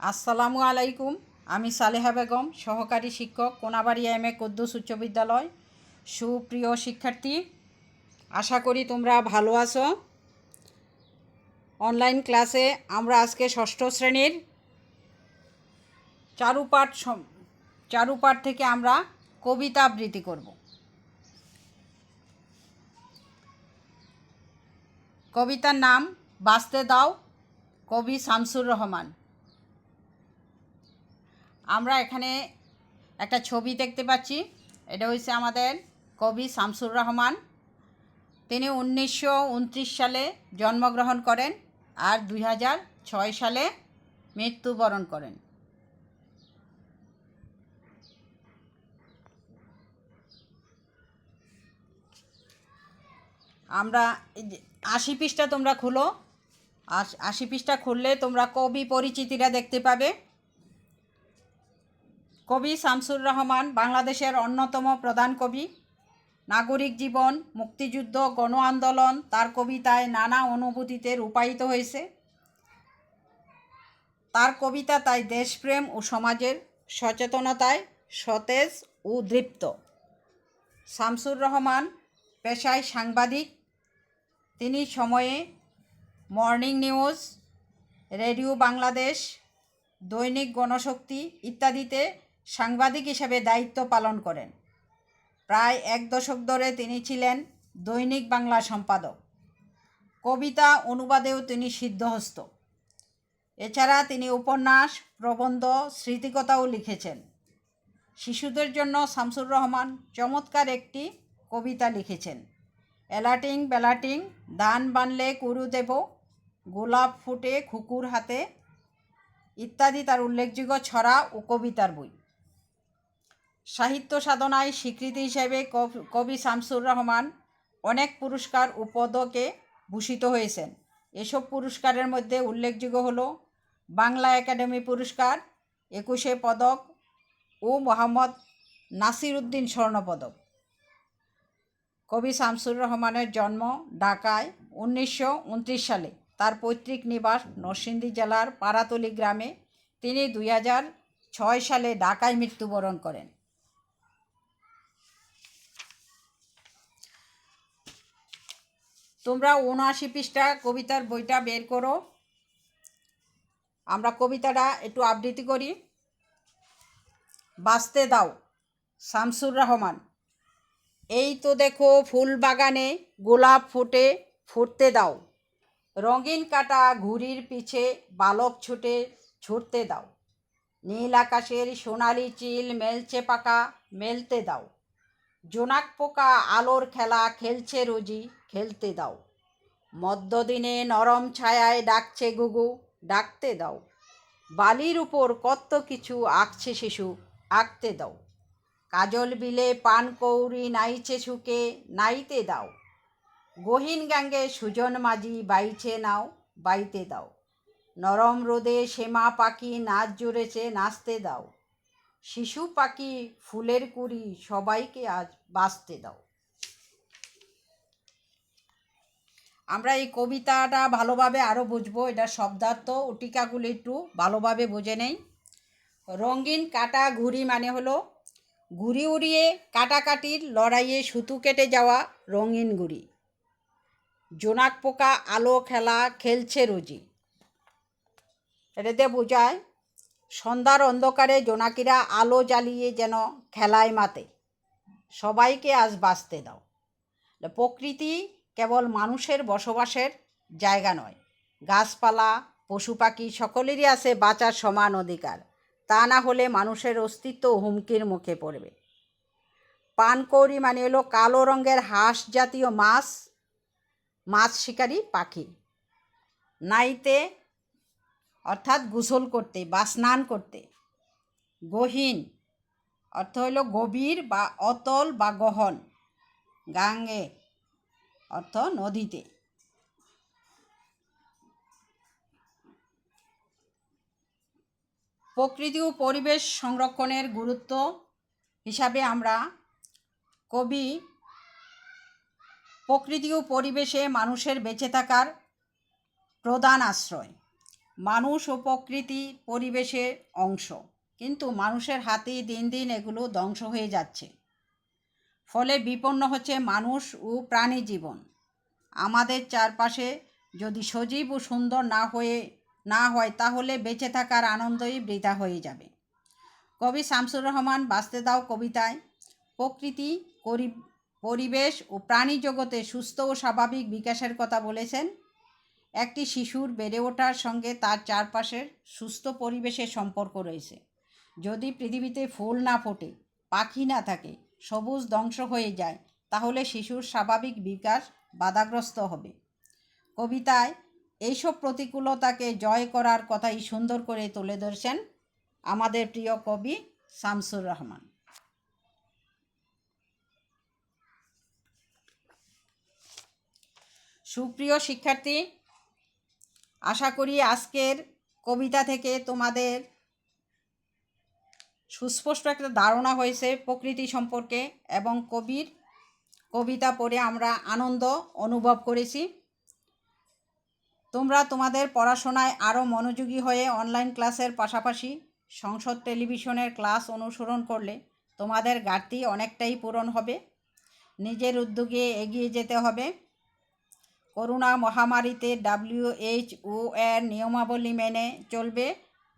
আসসালামু আলাইকুম, আমি সালেহা বেগম, সহকারী শিক্ষক, কোনাবাড়ি এম এ কদ্দুস উচ্চ বিদ্যালয়। সুপ্রিয় শিক্ষার্থী, আশা করি তোমরা ভালো আছো। অনলাইন ক্লাসে আমরা আজকে ষষ্ঠ শ্রেণির চারুপাঠ চারুপাঠ থেকে আমরা কবিতা আবৃত্তি করব। কবিতার নাম, বাঁচতে দাও, কবি শামসুর রহমান। আমরা এখানে একটা ছবি দেখতে পাচ্ছি। এটা হচ্ছে আমাদের কবি শামসুর রহমান। তিনি উনিশশো উনত্রিশ সালে জন্মগ্রহণ করেন আর দুই হাজার ছয় সালে মৃত্যুবরণ করেন। আমরা আশি পৃষ্ঠা তোমরা খুলো। আশ- আশি পৃষ্ঠা খুললে তোমরা কবি পরিচিতিটা দেখতে পাবে। কবি শামসুর রহমান বাংলাদেশের অন্যতম প্রধান কবি। নাগরিক জীবন, মুক্তিযুদ্ধ, গণ আন্দোলন, তার কবিতায় নানা অনুভূতিতে রূপায়িত হয়েছে। তার কবিতা তাই দেশপ্রেম ও সমাজের সচেতনতায় সতেজ ও দৃপ্ত। শামসুর রহমান পেশায় সাংবাদিক। তিনি সময়ে মর্নিং নিউজ, রেডিও বাংলাদেশ, দৈনিক গণশক্তি ইত্যাদিতে সাংবাদিক হিসেবে দায়িত্ব পালন করেন। প্রায় এক দশক ধরে তিনি ছিলেন দৈনিক বাংলা সম্পাদক। কবিতা অনুবাদেও তিনি সিদ্ধহস্ত। এছাড়া তিনি উপন্যাস, প্রবন্ধ, স্মৃতিকথাও লিখেছেন। শিশুদের জন্য শামসুর রহমান চমৎকার একটি কবিতা লিখেছেন। এলাটিং বেলাটিং, ধান বানলে কুরু দেব, গোলাপ ফুটে খুকুর হাতে ইত্যাদি তার উল্লেখযোগ্য ছড়া ও কবিতার বই। সাহিত্য সাধনায় স্বীকৃতি হিসেবে কবি শামসুর রহমান অনেক পুরস্কার ও পদকে ভূষিত হয়েছেন। এসব পুরস্কারের মধ্যে উল্লেখযোগ্য হলো বাংলা একাডেমি পুরস্কার, একুশে পদক ও মোহাম্মদ নাসির উদ্দিন স্বর্ণপদক। কবি শামসুর রহমানের জন্ম ঢাকায় উনিশশো উনত্রিশ সালে। তার পৈতৃক নিবাস নরসিংদী জেলার পাড়াতলি গ্রামে। তিনি দুই হাজার ছয় সালে ঢাকায় মৃত্যুবরণ করেন। তোমরা উনআশি পৃষ্ঠা কবিতার বইটা বের করো। আমরা কবিতাটা একটু আবৃত্তি করি। বাঁচতে দাও, শামসুর রহমান। এই তো দেখো ফুল বাগানে গোলাপ ফুটে, ফুটতে দাও। রঙিন কাটা ঘুড়ির পিছে বালক ছুটে, ছুটতে দাও। নীল আকাশের সোনালি চিল মেলছে পাকা, মেলতে দাও। জোনাক পোকা আলোর খেলা খেলছে রোজি, খেলতে দাও। মধ্যদিনে নরম ছায়ায় ডাকছে গুগু, ডাকতে দাও। বালির উপর কত কিছু আঁকছে শিশু, আঁকতে দাও। কাজল বিলে পান কৌরি নাইছে ছুকে নাইতে দাও। গহীন গাঙ্গে সুজন মাঝি বাইছে নাও, বাইতে দাও। নরম রোদে শ্যামা পাখি নাচ জুড়েছে, নাচতে দাও। শিশু, পাখি, ফুলের কুড়ি সবাইকে আজ বাঁচতে দাও। আমরা এই কবিতাটা ভালোভাবে আরও বুঝব, এটা শব্দার্থ, ও টিকাগুলো একটু ভালোভাবে বুঝে নেই। রঙিন কাটা ঘুড়ি মানে হলো ঘুড়ি উড়িয়ে কাটাকাটির লড়াইয়ে সুতু কেটে যাওয়া রঙিন ঘুড়ি। জোনাক পোকা, আলো খেলা, খেলছে রোজি এটাতে বোঝায় সন্ধ্যার অন্ধকারে জোনাকিরা আলো জ্বালিয়ে যেন খেলায় মাতে। সবাইকে আজ বাঁচতে দাও। প্রকৃতি কেবল মানুষের বসবাসের জায়গা নয়, গাছপালা পশু পাখি সকলেরই আছে বাঁচার সমান অধিকার। তা না হলে মানুষের অস্তিত্ব হুমকির মুখে পড়বে। পানকৌড়ি মানে হলো কালো রঙের হাঁস জাতীয় মাছ মাছ শিকারী পাখি। নাইতে অর্থাৎ গোসল করতে বা স্নান করতে। গহীন অর্থ হলো গভীর বা অতল বা গহন। গাঙ্গে অর্থ নদীতে। প্রকৃতি ও পরিবেশ সংরক্ষণের গুরুত্ব হিসাবে আমরা কবি প্রকৃতি ও পরিবেশে মানুষের বেঁচে থাকার প্রধান আশ্রয়। মানুষ ও প্রকৃতি পরিবেশের অংশ। কিন্তু মানুষের হাতেই দিন দিন এগুলো ধ্বংস হয়ে যাচ্ছে। ফলে বিপন্ন হচ্ছে মানুষ ও প্রাণী জীবন। আমাদের চারপাশে যদি সজীব ও সুন্দর না হয়ে, না হয় তাহলে বেঁচে থাকার আনন্দই বৃথা হয়ে যাবে। কবি শামসুর রহমান বাঁচতে দাও কবিতায়, প্রকৃতি পরিবেশ ও প্রাণী জগতে সুস্থ ও স্বাভাবিক বিকাশের কথা বলেছেন। একটি শিশুর বেড়ে ওঠার সঙ্গে তার চারপাশের সুস্থ পরিবেশের সম্পর্ক রয়েছে। যদি পৃথিবীতে ফুল না ফোটে, পাখি না থাকে, সবুজ ধ্বংস হয়ে যায়, তাহলে শিশুর স্বাভাবিক বিকাশ বাধাগ্রস্ত হবে। কবিতায় এইসব প্রতিকূলতাকে জয় করার কথাই সুন্দর করে তুলে ধরছেন আমাদের প্রিয় কবি শামসুর রহমান। সুপ্রিয় শিক্ষার্থী আশা করি আজকের কবিতা থেকে তোমাদের সুস্পষ্ট একটা ধারণা হয়েছে প্রকৃতি সম্পর্কে এবং কবির কবিতা পড়ে আমরা আনন্দ অনুভব করেছি। তোমরা তোমাদের পড়াশোনায় আরও মনোযোগী হয়ে অনলাইন ক্লাসের পাশাপাশি সংসদ টেলিভিশনের ক্লাস অনুসরণ করলে তোমাদের ঘাটতি অনেকটাই পূরণ হবে। নিজের উদ্যোগে এগিয়ে যেতে হবে। করোনা মহামারীতে ডাব্লিউএইচও এর নিয়মাবলী মেনে চলবে।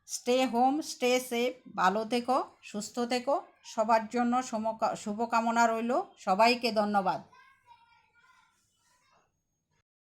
স্টে হোম স্টে সেফ ভালো থেকো, সুস্থ থেকো। সবার জন্য শুভকামনা রইল। সবাইকে ধন্যবাদ।